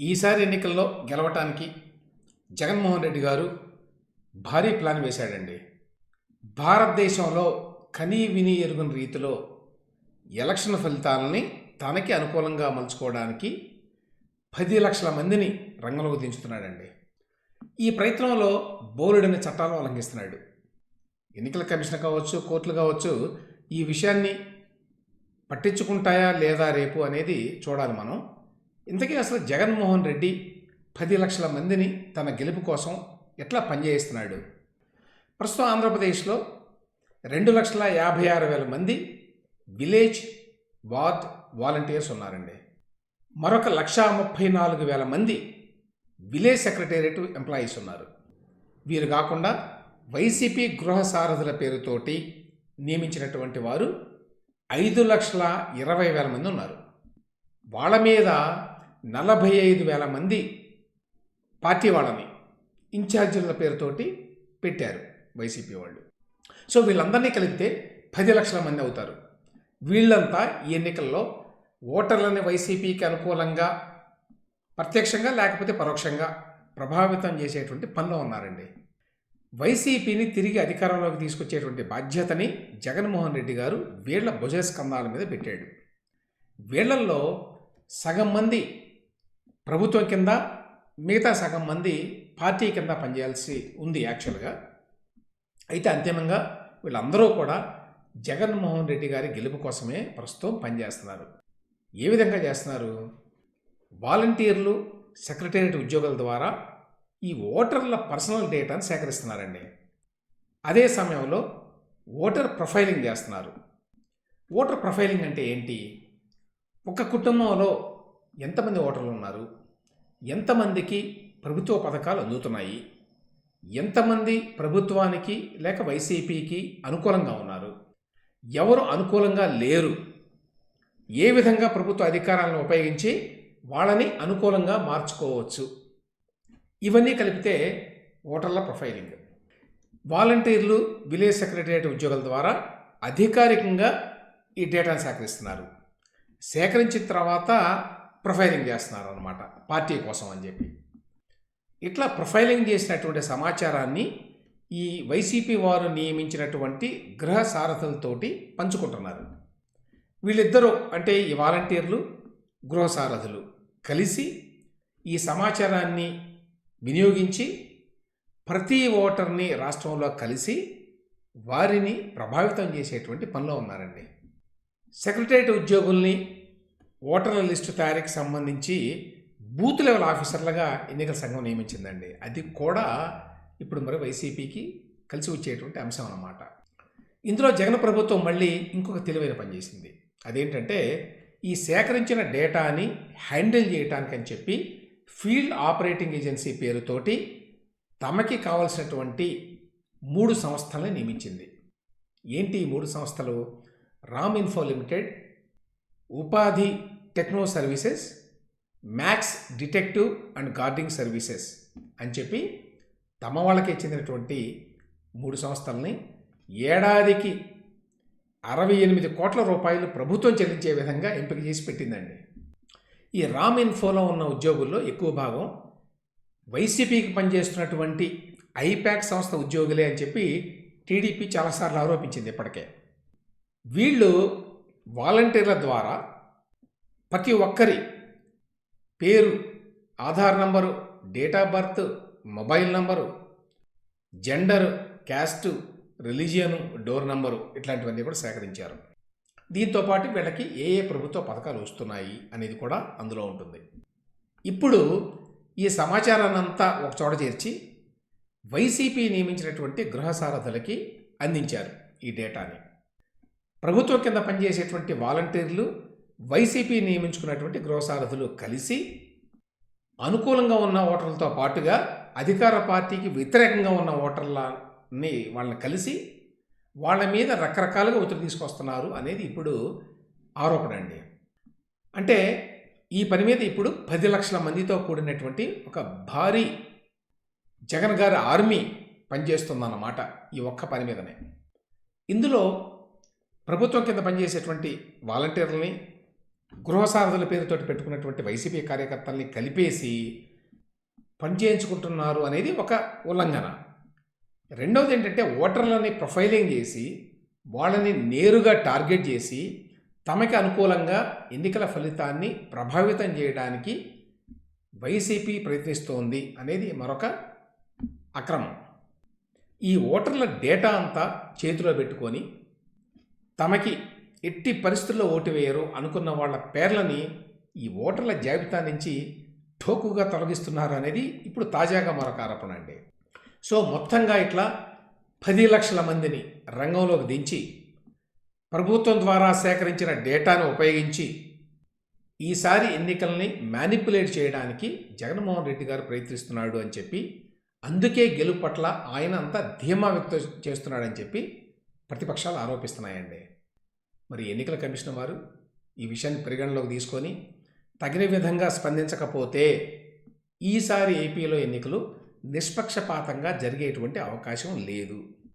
ఈసారి ఎన్నికల్లో గెలవటానికి జగన్మోహన్ రెడ్డి గారు భారీ ప్లాన్ వేశాడండి. భారతదేశంలో కనీ విని ఎరుగుని రీతిలో ఎలక్షన్ ఫలితాలని తనకి అనుకూలంగా మలుచుకోవడానికి పది లక్షల మందిని రంగంలోకి దించుతున్నాడండి. ఈ ప్రయత్నంలో బోలెడని చట్టాలను ఉల్లంఘిస్తున్నాడు. ఎన్నికల కమిషన్ కావచ్చు కోర్టులు కావచ్చు ఈ విషయాన్ని పట్టించుకుంటాయా లేదా రేపు అనేది చూడాలి మనం. ఇంతకీ అసలు జగన్మోహన్ రెడ్డి పది లక్షల మందిని తన గెలుపు కోసం ఎట్లా పనిచేస్తున్నాడు ప్రస్తుతం ఆంధ్రప్రదేశ్లో రెండు లక్షల యాభై ఆరు వేల మంది విలేజ్ వార్డ్ వాలంటీర్స్ ఉన్నారండి. మరొక లక్ష ముప్పై నాలుగు వేల మంది విలేజ్ సెక్రటేరియట్ ఎంప్లాయీస్ ఉన్నారు. వీరు కాకుండా వైసీపీ గృహ సారథుల పేరుతోటి నియమించినటువంటి వారు ఐదు లక్షల ఇరవై వేల మంది ఉన్నారు. వాళ్ళ మీద నలభై ఐదు వేల మంది పార్టీ వాళ్ళని ఇన్ఛార్జీల పేరుతోటి పెట్టారు వైసీపీ వాళ్ళు. సో వీళ్ళందరినీ కలిపితే పది లక్షల మంది అవుతారు. వీళ్ళంతా ఈ ఎన్నికల్లో ఓటర్లని వైసీపీకి అనుకూలంగా ప్రత్యక్షంగా లేకపోతే పరోక్షంగా ప్రభావితం చేసేటువంటి పనిలో ఉన్నారండి. వైసీపీని తిరిగి అధికారంలోకి తీసుకొచ్చేటువంటి బాధ్యతని జగన్మోహన్ రెడ్డి గారు వీళ్ళ భుజస్కంధాల మీద పెట్టాడు. వీళ్ళల్లో సగం మంది ప్రభుత్వం కింద మిగతా సగం మంది పార్టీ కింద పనిచేయాల్సి ఉంది యాక్చువల్గా. అయితే అంతిమంగా వీళ్ళందరూ కూడా జగన్మోహన్ రెడ్డి గారి గెలుపు కోసమే ప్రస్తుతం పనిచేస్తున్నారు. ఏ విధంగా చేస్తున్నారు? వాలంటీర్లు సెక్రటేరియట్ ఉద్యోగుల ద్వారా ఈ ఓటర్ల పర్సనల్ డేటాను సేకరిస్తున్నారండి. అదే సమయంలో ఓటర్ ప్రొఫైలింగ్ చేస్తున్నారు. ఓటర్ ప్రొఫైలింగ్ అంటే ఏంటి? ఒక కుటుంబంలో ఎంతమంది ఓటర్లు ఉన్నారు? ఎంతమందికి ప్రభుత్వ పథకాలు అందుతున్నాయి? ఎంతమంది ప్రభుత్వానికి లేక వైసీపీకి అనుకూలంగా ఉన్నారు? ఎవరు అనుకూలంగా లేరు? ఏ విధంగా ప్రభుత్వ అధికారాలను ఉపయోగించి వాళ్ళని అనుకూలంగా మార్చుకోవచ్చు? ఇవన్నీ కలిపితే ఓటర్ల ప్రొఫైలింగ్. వాలంటీర్లు విలేజ్ సెక్రటరియట్ ఉద్యోగుల ద్వారా అధికారికంగా ఈ డేటాను సేకరిస్తున్నారు. సేకరించిన తర్వాత ప్రొఫైలింగ్ చేస్తున్నారు అనమాట పార్టీ కోసం అని చెప్పి. ఇట్లా ప్రొఫైలింగ్ చేసినటువంటి సమాచారాన్ని ఈ వైసీపీ వారు నియమించినటువంటి గృహ సారథులతోటి పంచుకుంటున్నారు. వీళ్ళిద్దరూ అంటే ఈ వాలంటీర్లు గృహ సారథులు కలిసి ఈ సమాచారాన్ని వినియోగించి ప్రతి ఓటర్ని రాష్ట్రంలో కలిసి వారిని ప్రభావితం చేసేటువంటి పనిలో ఉన్నారండి. సెక్రటరియట్ ఉద్యోగుల్ని ఓటర్ల లిస్టు తయారీకి సంబంధించి బూత్ లెవెల్ ఆఫీసర్లుగా ఎన్నికల సంఘం నియమించిందండి. అది కూడా ఇప్పుడు మరి వైసీపీకి కలిసి వచ్చేటువంటి అంశం అన్నమాట. ఇందులో జగన్ ప్రభుత్వం మళ్ళీ ఇంకొక తెలివైన పని చేసింది. అదేంటంటే ఈ సేకరించిన డేటాని హ్యాండిల్ చేయటానికి అని చెప్పి ఫీల్డ్ ఆపరేటింగ్ ఏజెన్సీ పేరుతోటి తమకి కావలసినటువంటి మూడు సంస్థలను నియమించింది. ఏంటి ఈ మూడు సంస్థలు? రామ్ ఇన్ఫో లిమిటెడ్ ఉపాధి techno services Max detective and guarding services అని చెప్పి తమ వాళ్ళకే చెందినటువంటి మూడు సంస్థల్ని ఏడాదికి అరవై ఎనిమిది కోట్ల రూపాయలు ప్రభుత్వం చెల్లించే విధంగా ఎంపిక చేసి పెట్టిందండి. ఈ రామ్ ఇన్ఫోలో ఉన్న ఉద్యోగుల్లో ఎక్కువ భాగం వైసీపీకి పనిచేస్తున్నటువంటి ఐప్యాక్ సంస్థ ఉద్యోగులే అని చెప్పి టీడీపీ చాలాసార్లు ఆరోపించింది ఇప్పటికే. వీళ్ళు వాలంటీర్ల ద్వారా ప్రతి ఒక్కరి పేరు Aadhaar number date of birth mobile number gender caste religion door number ఇట్లాంటివన్నీ కూడా సేకరించారు. దీంతో పాటు వీళ్ళకి ఏ ఏ ప్రభుత్వ పథకాలు వస్తున్నాయి అనేది కూడా అందులో ఉంటుంది. ఇప్పుడు ఈ సమాచారాన్ని అంతా ఒక చోట చేర్చి వైసీపీ నియమించినటువంటి గృహ సారథులకి అందించారు ఈ డేటాని. ప్రభుత్వం కింద పనిచేసేటువంటి వాలంటీర్లు వైసీపీ నియమించుకున్నటువంటి గృహసారథులు కలిసి అనుకూలంగా ఉన్న ఓటర్లతో పాటుగా అధికార పార్టీకి వ్యతిరేకంగా ఉన్న ఓటర్లని వాళ్ళని కలిసి వాళ్ళ మీద రకరకాలుగా ఒత్తిడి తీసుకొస్తున్నారు అనేది ఇప్పుడు ఆరోపణ అండి. అంటే ఈ పని మీద ఇప్పుడు పది లక్షల మందితో కూడినటువంటి ఒక భారీ జగన్ గారి ఆర్మీ పనిచేస్తుందన్నమాట ఈ ఒక్క పని మీదనే. ఇందులో ప్రభుత్వం కింద పనిచేసేటువంటి వాలంటీర్లని గృహసారథుల పేరుతోటి పెట్టుకున్నటువంటి వైసీపీ కార్యకర్తల్ని కలిపేసి పనిచేయించుకుంటున్నారు అనేది ఒక ఉల్లంఘన. రెండవది ఏంటంటే ఓటర్లని ప్రొఫైలింగ్ చేసి వాళ్ళని నేరుగా టార్గెట్ చేసి తమకి అనుకూలంగా ఎన్నికల ఫలితాన్ని ప్రభావితం చేయడానికి వైసీపీ ప్రయత్నిస్తోంది అనేది మరొక అక్రమం. ఈ ఓటర్ల డేటా అంతా చేతిలో పెట్టుకొని తమకి ఎట్టి పరిస్థితుల్లో ఓటు వేయరు అనుకున్న వాళ్ళ పేర్లని ఈ ఓటర్ల జాబితా నుంచి ఠోకుగా తొలగిస్తున్నారు అనేది ఇప్పుడు తాజాగా మరొక ఆరోపణ అండి. సో మొత్తంగా ఇట్లా పది లక్షల మందిని రంగంలోకి దించి ప్రభుత్వం ద్వారా సేకరించిన డేటాను ఉపయోగించి ఈసారి ఎన్నికల్ని మ్యానిపులేట్ చేయడానికి జగన్మోహన్ రెడ్డి గారు ప్రయత్నిస్తున్నాడు అని చెప్పి అందుకే గెలుపు పట్ల ఆయన అంతా ధీమా వ్యక్తం చేస్తున్నాడని చెప్పి ప్రతిపక్షాలు ఆరోపిస్తున్నాయండి. మరి ఎన్నికల కమిషన్ వారు ఈ విషయాన్ని పరిగణలోకి తీసుకొని తగిన విధంగా స్పందించకపోతే ఈసారి ఏపీలో ఎన్నికలు నిష్పక్షపాతంగా జరిగేటువంటి అవకాశం లేదు.